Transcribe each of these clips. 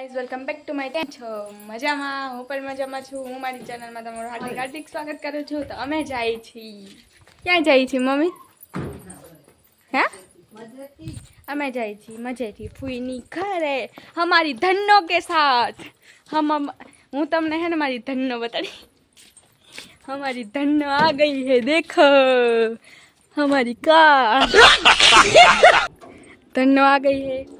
Guys welcome back to my ten છો? મજામાં? હું પણ મજામાં છું. હું મારી ચેનલમાં તમારું હાર્દિક હાર્દિક સ્વાગત કરું છું. તો અમે જઈએ છીએ. ક્યાં જઈએ છીએ, મમ્મી? હા? અમે જઈએ છીએ મજેથી ફૂઈની ઘરે. અમારી ધનનો કે સાથ. હમ હું તમને હે ને મારી ધનનો બતાડી. હમારી ધનનો આ ગઈ હે, દેખો. હમારી કાર ધનનો આ ગઈ હે.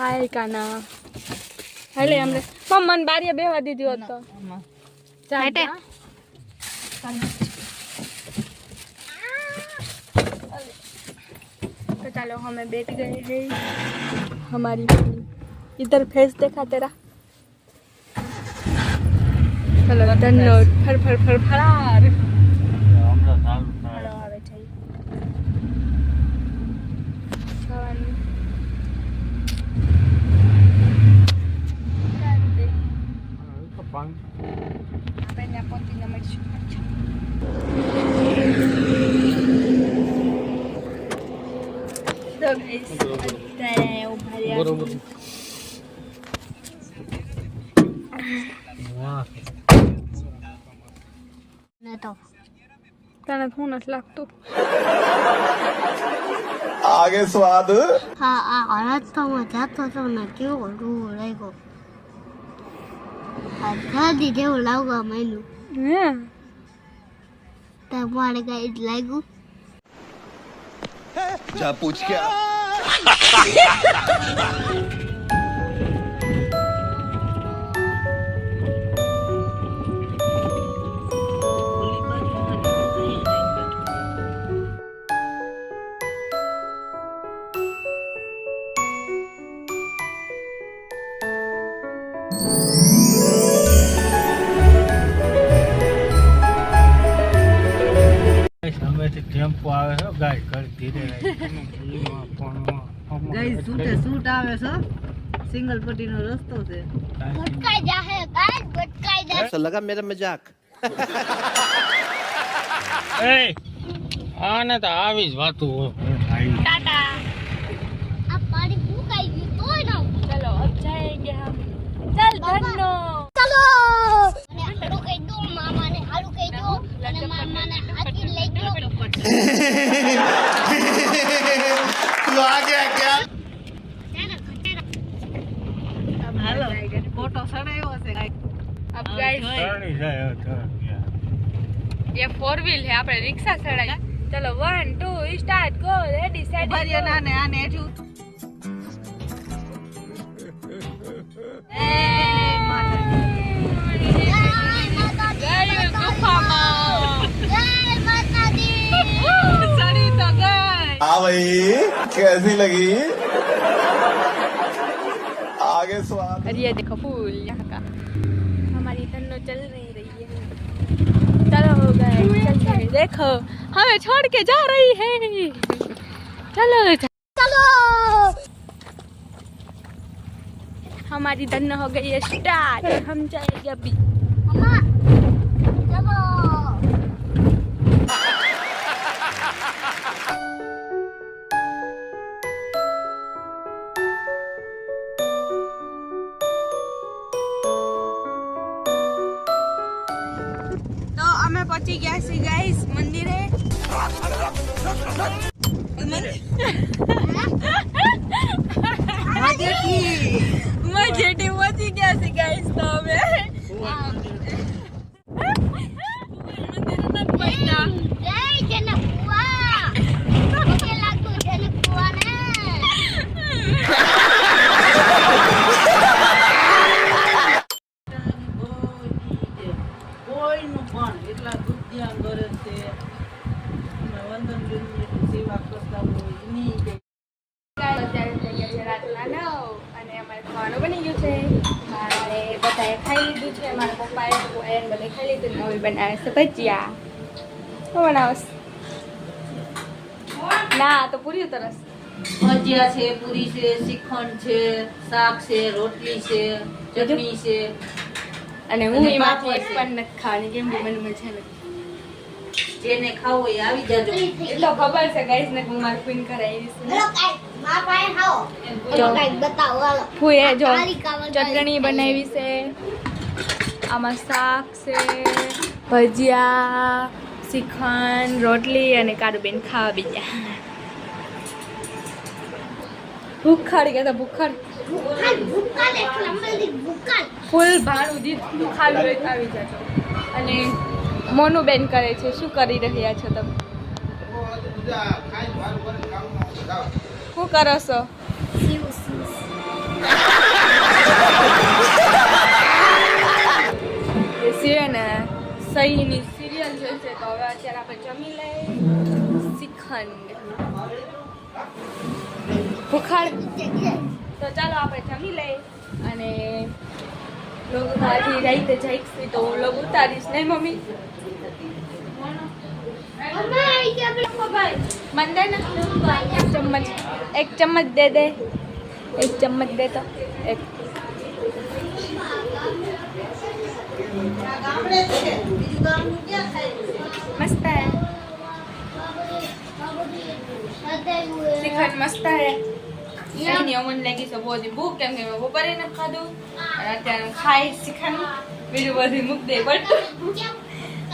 હાય કાના હેલે અમને મમ્મન બારીએ બેહવા દીધી હોત તો ચાટે तो चलो हमें बैठ गए हैं हमारी इधर फेस देखा तेरा चलो धन्नो फर फर फर फरार તને હું નથી લાગતું. આગે સ્વાદ. હા આ અનાજ તો હું જાતો તો ને કેવો રૂ લાગ્યો. આઝાદી જેવું લાવવા માંડ્યું. હે? તમારે કઈ જ લાગ્યું? જા પૂછ કે ટેમ્પો આવે છે ગાય ઘર ધીરે ગાય સૂટે સૂટ આવે છે સિંગલ પટ્ટીનો રસ્તો છે ભટકાઈ જાહે ગાય ભટકાઈ જાહે સો લગા મેરા મજાક એ આને તો આવી જ વાતો હોય ધનનો. ચલો. અને હારું કહી દો મામાને હારું કહી દો અને મામાને હાથી લઈ દો લો આ ગયા ક્યાં? હાલો ફોટો સડાયો છે અબ ગાઈસ સડી જાય એ ફોર વ્હીલ હે આપણે રિક્ષા ચડાય ચલો 1 2 સ્ટાર્ટ ગો રેડી સેટ ભરી ના ને આને હેઠું कैसी लगी? आगे स्वाद अरे ये देखो फूल यहाँ का। हमारी टन्नो चल नहीं रही है। चलो हो गए चल देखो हमें छोड़ के जा रही है। चलो चलो। हमारी धन हो गई है स्टार्ट। हम जाएँगे अभी। चलो। પહોંચી ગયા છીએ ગાઈસ મંદિરે મજેટી પહોંચી ગયા છીએ ગાઈસ તો અમે મંદિરે નથી પહોંચ્યા. જય જનકુવા પગે લાગતું જનકુવાને કોઈનું પણ એટલા દૂધ ધ્યાન કરે છે અને વંદન બેનની સેવા કરતા હોય એની અત્યારે થઈ ગયા છે રાતના નવ અને અમારે ખાઈ લીધું છે મારા પપ્પાએ એને બધે ખાઈ લીધું હવે બનાવે છે ભજીયા. શું બનાવશ? ના તો પૂરી તરસ ભજીયા છે પૂરી છે શ્રીખંડ છે શાક છે રોટલી છે ચટણી છે. અને હું અને એમાંથી પાપડ એક છે. પણ નથી ખાવાની કેમ કે મને મજા નથી. જેને ખાવું એ આવી જાજો. એ તો ખબર છે ગાઈસ ને હું મારી ક્વીન કરાવી છે. હલો કાંઈક મારા પાસે આવો જો. હલો કાંઈક બતાવો હાલો. ફૂએ જો. કાલિકા વગાડી. ચટણી બનાવી છે. આમાં શાક છે ભજીયા શ્રીખંડ રોટલી અને કારુબેન ખાવા બીજા. ભૂખાડી ગયા ભૂખાડ. ફૂલ ભાણું દીધું ખાવી હોય આવી જાજો. અને મોનુબેન કરે છે શું કરી રહ્યા છો તમે? શું કરો છો? સહીની સિરિયલ જોઈશે તો હવે અત્યારે આપણે જમી લઈએ. શ્રીખંડ ભૂખાડ. તો ચાલો આપણે જમી લઈએ. અને લોકોમાંથી રાઈતે જઈશું તો હું લોગ ઉતારીશ નહીં મમ્મી? મમ્મા આઈ ભાઈ મને દે ને? એક ચમચ એક ચમચ દે દે. એક ચમચ દે તો. એક. થાય મસ્ત હે. એની અમન લાગી છે બહુ ભૂખ, કેમ કે મેં અત્યારે હું ખાઈ શ્રીખંડ. બીજું બધું મૂક દે બટું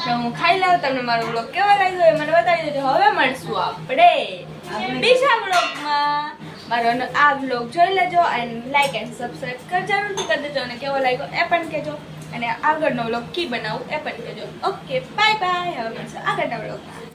તો હું ખાઈ લઉં, તમને મારો બ્લોગ કેવો લાગ્યો એ મને બતાવી દેજો. હવે મળશું આપણે બીજા બ્લોગમાં મારો આ બ્લોગ જોઈ લેજો એન્ડ લાઇક એન્ડ સબસ્ક્રાઈબ કર જરૂરથી કરી દેજો અને કેવો લાગ્યો એ પણ કહેજો. અને આગળનો બ્લોગ કી બનાવું એ પણ કહેજો. ઓકે બાય બાય હવે મળશું આગળના બ્લોગમાં